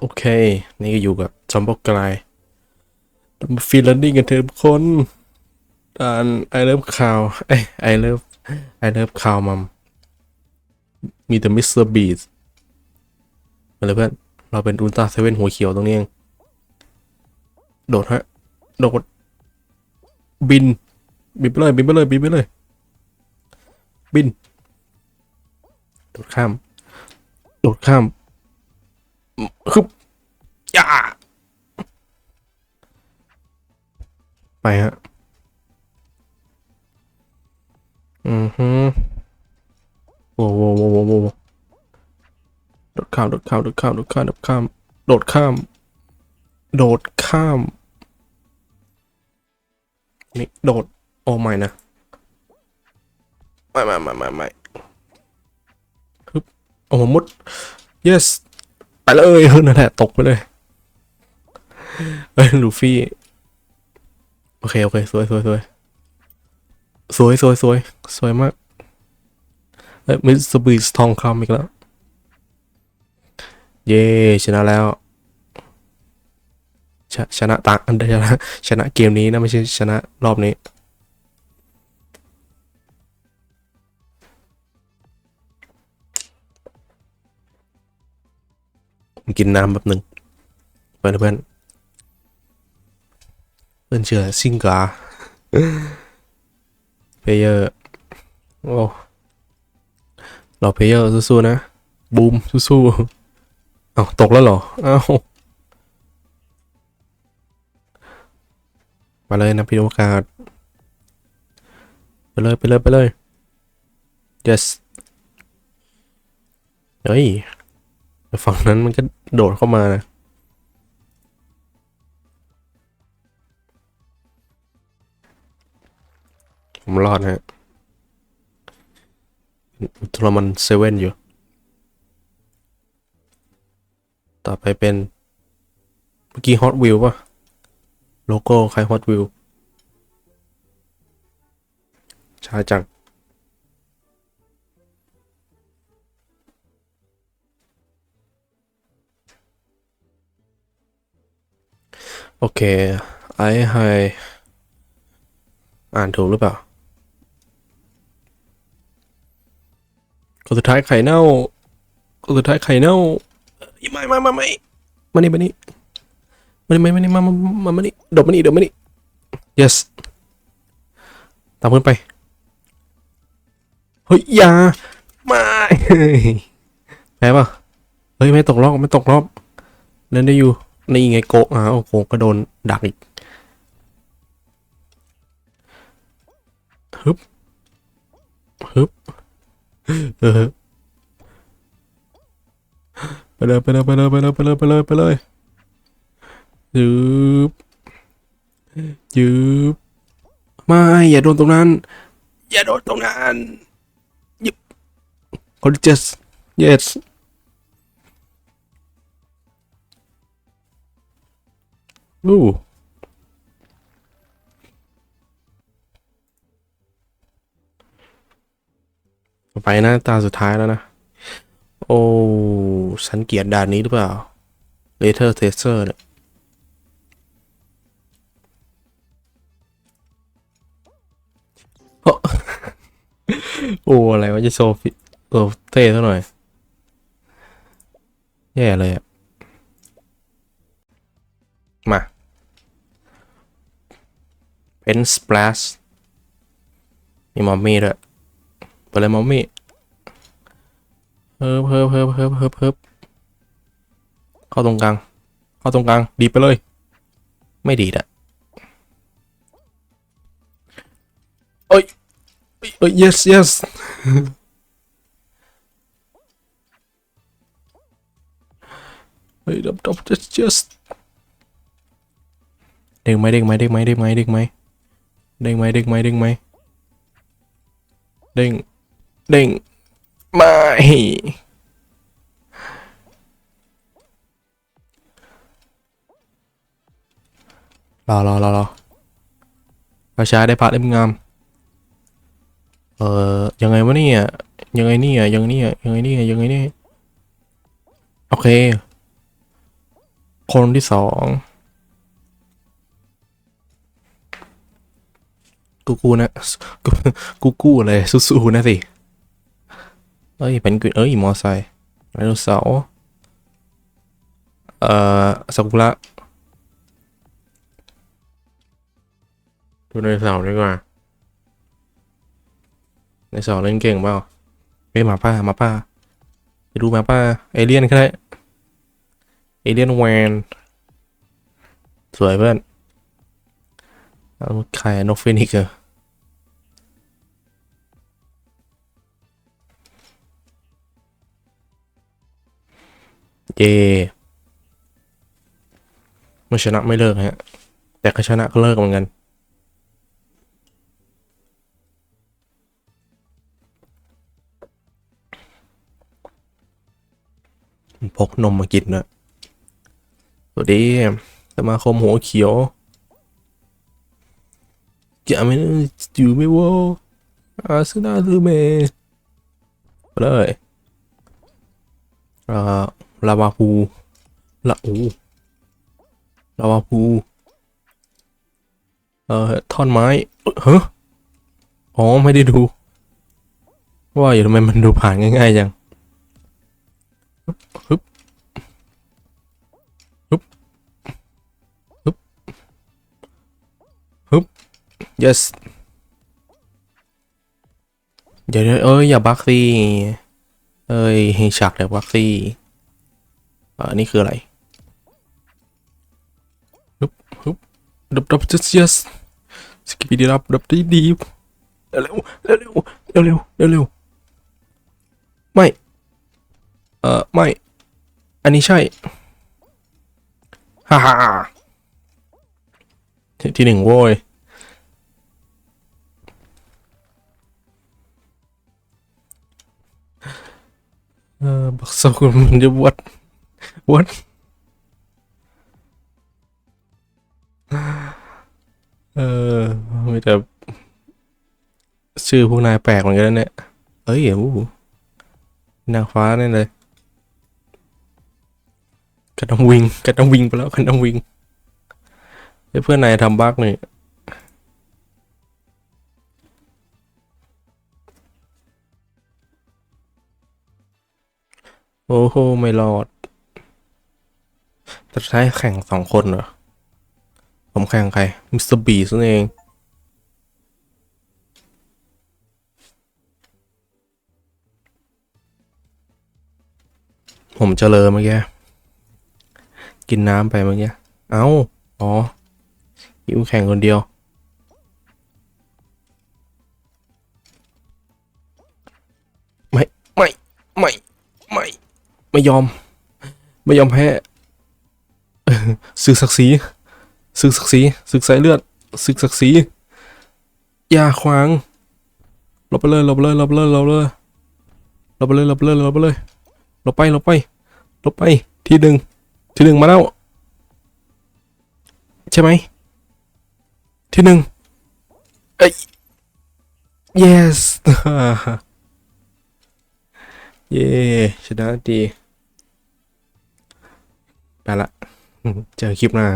โอเค นี่ก็อยู่กับจอมบอกกลายมาฟีลนดิ้งกันเถอะทุกคนด่านไอเลิฟข่าวเอ้ยไอเลิฟไอเลิฟข่าวมัมมีแต่มิสเตอร์บีสมาเลยเพื่อน เราเป็นอุลตร้าเซเว่นหัวเขียวตรงนี้เองโดดฮะ โดด บิน บินไปเลย บินไปเลย บินไปเลย บิน โดดข้าม โดดข้าม ฮึบย่าไปฮะ อือฮึโว้โว้โว้โว้โว้โดดข้ามโดดข้ามโดดข้ามโดดข้ามโดดข้ามโดดข้าม โดดข้าม นี่โดด โอ้ไม่นะ ไม่ไม่ไม่ไม่ไม่ฮึบโอ้มุด yes ไปเลยนั่นแหละตกไปเลยเอ้ยลูฟี่ โอเค โอเค สวยสวยสวยสวยสวยสวยสวยมากเอ้ยมิสบีสทองคำอีกแล้ว เย้ชนะแล้วชชนะตาอันเดียวนะชนะเกมนี้นะ ไม่ใช่ชนะรอบนี้ กินน้ำแบบหนึ่งเพื่อนเพื่อนเพื่อนเชื่อซิงกาเพเยอร์โอ้เราเพเยอร์สู้ๆนะ บูมสู้ๆเอาตกแล้วเหรอเอ้ามาเลยนะพี่โอกาสไปเลย ไปเลย ไปเลย yes เฮ้ย แต่ฝั่งนั้นมันก็โดดเข้ามานะผมรอดนะฮะอุตรมันเซเว่นอยู่ ต่อไปเป็น เมื่อกี้ฮอตวิวป่ะ โลโก้ใครฮอตวิวช้าจัง โอเคไอ้ไฮอ่านถูกหรือเปล่า คนสุดท้ายไข่เน่า คนสุดท้ายไข่เน่าเอ้ยไม่ไม่ไม่ไม่มานี่มานี่มานี่มานี่มามามามานี่โดดมานี่โดดมานี่ yes ตามเพื่อนไป เฮ้ยอย่าไม่แพ้ป่ะ เฮ้ย ไม่ตกรอบ ไม่ตกรอบ เล่นได้อยู่ นี่ไงโกะอะโอ้โหก็โดนดักอีกฮึบฮึบเออไปเลยไปเลยไปเลยไปเลยไปเลยไปเลยไปเลยยืบยืบไม่อย่าโดนตรงนั้น อย่าโดนตรงนั้นยิบคนเจส yes อู้ไปนะตาสุดท้ายแล้วนะ โอ้ฉันเกลียดด่านนี้หรือเปล่า Later Tracer เนี่ยโอ้โอ้อะไรวะจะโซฟิโซเต้ซะหน่อย แย่เลยอะมา เป็นสเปลชมีมอมมี่ด้วยไปเลยมอมมี่เฮิบเฮิบเฮิบเฮิบเฮิบเฮิบเข้าตรงกลาง เข้าตรงกลาง ดีไปเลย ไม่ดีอะเอ้ยเอ้ยเอ้ย yes yes เฮ้ยดับดับ just just เด้งไหมเด้งไหมเด้งไหมเด้งไหมเด้งไหม เด้งไหมเด้งไหมเด้งไหมเด้งเด้งไม่รอรอรอรอประชาได้พระเล่มงาม เอ่อ ยังไงวะเนี่ยยังไงเนี่ยยังไงเนี่ยยังไงเนี่ยยังไงเนี่ยโอเค คนที่สอง กูกูนะกูกูกูอะไรสู้ๆนะสิเอ้ยเป็นกุนเอ้ยมอไซค์ไดโนเสาร์เอ่อซากุระดูไดโนเสาร์ดีกว่าไดโนเสาร์เล่นเก่งเปล่าเฮ้ยหมาป้ามาป้าไปดูมาป้าเอเลี่ยนก็ได้เอเลี่ยนแวนสวยเพื่อน เอาใครนกฟินิกเหรอเย่ไม่ชนะไม่เลิกฮะ แต่ก็ชนะก็เลิกเหมือนกัน พกนมมากินด้วยสวัสดีสมาคมหัวเขียว จะไม่อยู่ไม่วออาสนาลือเมไปเลยอ่าลาวาพูละโอ้ลาวาพูเอ่อท่อนไม้เอ้ยเฮ้ออ๋อ ไม่ได้ดู ว่าอยู่ทำไมมันดูผ่านง่ายๆจังฮึบ yes เดี๋ยวๆเอ้ยอย่าบักสิเอ้ยฉากเดี๋ยวบักสิอ่านี่คืออะไรฮึบฮึบดับดับจัสยัสสกิปปี้ดับดับดีดีเร็วเร็วเร็วเร็วเร็วเร็วเร็วไม่เอ่อไม่อันนี้ใช่ฮ่าฮ่าที่ที่หนึ่งโว้ย เออบักซอกมันจะวัด What เออมีแต่ชื่อพวกนายแปลกเหมือนกันเนี่ย เอ้ยอู้นางฟ้าแน่เลยกระดองวิงกระดองวิงไปแล้วกระดองวิงเพื่อนนายทำบั๊กนี่ โอ้โห ไม่รอดจะใช้แข่งสองคนเหรอ ผมแข่งใคร มิสเตอร์บีนั่นเอง ผมเจริญเมื่อกี้ กินน้ำไปเมื่อกี้ เอ้า อ๋อยิวแข่งคนเดียว ไม่ยอม ไม่ยอมแพ้ศึกศักดิ์ศรีศึกศักดิ์ศรีศึกสายเลือดศึกศักดิ์ศรีอย่าขวางหลบไปเลยหลบไปเลยหลบไปเลยหลบไปเลยหลบไปเลยหลบไปเลยหลบไปเลยหลบไปหลบไปหลบไปที่หนึ่งที่หนึ่งมาแล้วใช่ไหมที่หนึ่งเอ้ย yes เย้ชนะดี ไปละ เจอคลิปหน้า